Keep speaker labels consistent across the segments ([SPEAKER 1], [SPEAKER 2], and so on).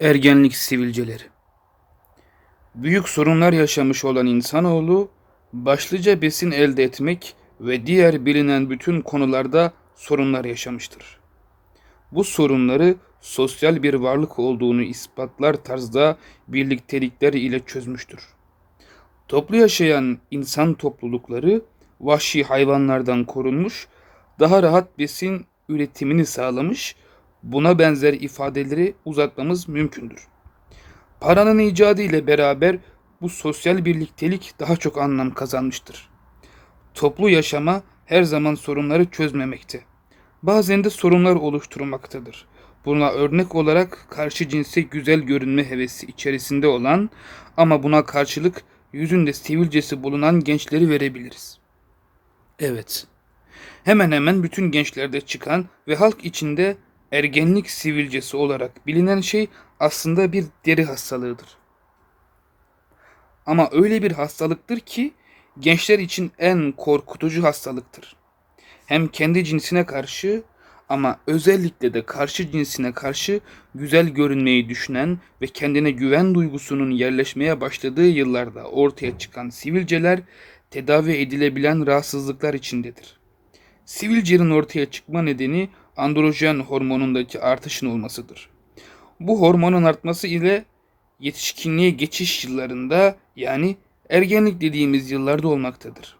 [SPEAKER 1] Ergenlik sivilceleri. Büyük sorunlar yaşamış olan insanoğlu başlıca besin elde etmek ve diğer bilinen bütün konularda sorunlar yaşamıştır. Bu sorunları sosyal bir varlık olduğunu ispatlar tarzda birliktelikler ile çözmüştür. Toplu yaşayan insan toplulukları vahşi hayvanlardan korunmuş, daha rahat besin üretimini sağlamış, buna benzer ifadeleri uzatmamız mümkündür. Paranın icadı ile beraber bu sosyal birliktelik daha çok anlam kazanmıştır. Toplu yaşama her zaman sorunları çözmemekte. Bazen de sorunlar oluşturmaktadır. Buna örnek olarak karşı cinse güzel görünme hevesi içerisinde olan ama buna karşılık yüzünde sivilcesi bulunan gençleri verebiliriz. Evet. Hemen hemen bütün gençlerde çıkan ve halk içinde ergenlik sivilcesi olarak bilinen şey aslında bir deri hastalığıdır. Ama öyle bir hastalıktır ki gençler için en korkutucu hastalıktır. Hem kendi cinsine karşı ama özellikle de karşı cinsine karşı güzel görünmeyi düşünen ve kendine güven duygusunun yerleşmeye başladığı yıllarda ortaya çıkan sivilceler tedavi edilebilen rahatsızlıklar içindedir. Sivilcenin ortaya çıkma nedeni androjen hormonundaki artışın olmasıdır. Bu hormonun artması ile yetişkinliğe geçiş yıllarında yani ergenlik dediğimiz yıllarda olmaktadır.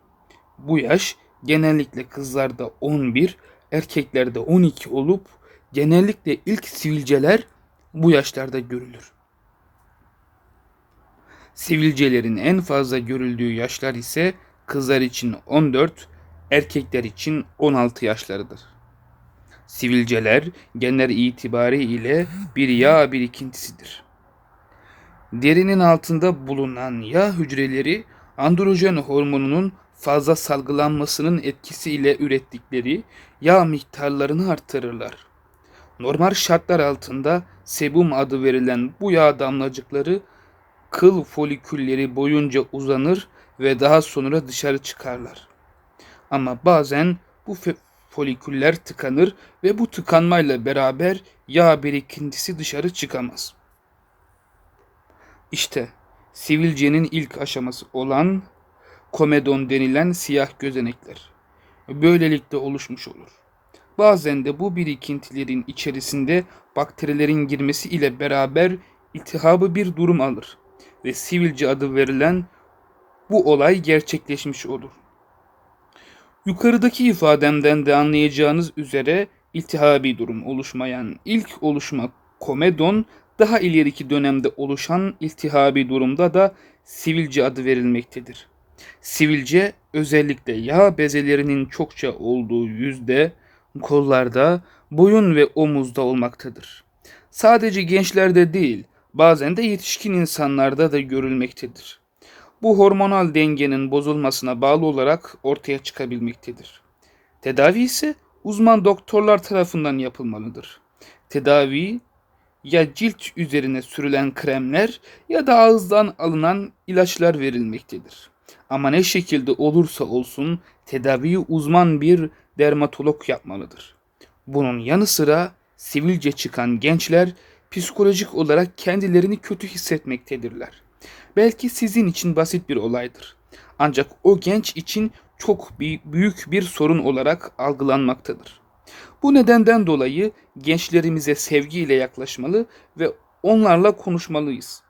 [SPEAKER 1] Bu yaş genellikle kızlarda 11, erkeklerde 12 olup genellikle ilk sivilceler bu yaşlarda görülür. Sivilcelerin en fazla görüldüğü yaşlar ise kızlar için 14, erkekler için 16 yaşlarıdır. Sivilceler genler itibariyle bir yağ birikintisidir. Derinin altında bulunan yağ hücreleri androjen hormonunun fazla salgılanmasının etkisiyle ürettikleri yağ miktarlarını artırırlar. Normal şartlar altında sebum adı verilen bu yağ damlacıkları kıl folikülleri boyunca uzanır ve daha sonra dışarı çıkarlar. Ama bazen bu foliküller tıkanır ve bu tıkanmayla beraber yağ birikintisi dışarı çıkamaz. İşte sivilcenin ilk aşaması olan komedon denilen siyah gözenekler. Böylelikle oluşmuş olur. Bazen de bu birikintilerin içerisinde bakterilerin girmesi ile beraber iltihabı bir durum alır ve sivilce adı verilen bu olay gerçekleşmiş olur. Yukarıdaki ifademden de anlayacağınız üzere iltihabi durum oluşmayan ilk oluşma komedon daha ileriki dönemde oluşan iltihabi durumda da sivilce adı verilmektedir. Sivilce özellikle yağ bezelerinin çokça olduğu yüzde, kollarda, boyun ve omuzda olmaktadır. Sadece gençlerde değil, bazen de yetişkin insanlarda da görülmektedir. Bu hormonal dengenin bozulmasına bağlı olarak ortaya çıkabilmektedir. Tedavi ise uzman doktorlar tarafından yapılmalıdır. Tedavi ya cilt üzerine sürülen kremler ya da ağızdan alınan ilaçlar verilmektedir. Ama ne şekilde olursa olsun tedaviyi uzman bir dermatolog yapmalıdır. Bunun yanı sıra sivilce çıkan gençler psikolojik olarak kendilerini kötü hissetmektedirler. Belki sizin için basit bir olaydır. Ancak o genç için çok büyük bir sorun olarak algılanmaktadır. Bu nedenden dolayı gençlerimize sevgiyle yaklaşmalı ve onlarla konuşmalıyız.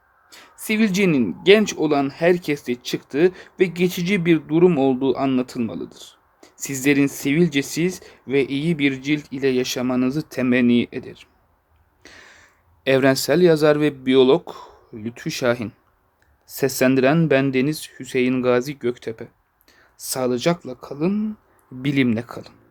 [SPEAKER 1] Sivilcenin genç olan herkeste çıktığı ve geçici bir durum olduğu anlatılmalıdır. Sizlerin sivilcesiz ve iyi bir cilt ile yaşamanızı temenni ederim. Evrensel yazar ve biyolog Lütfü Şahin Seslendiren bendeniz Hüseyin Gazi Göktepe Sağlıcakla kalın, bilimle kalın.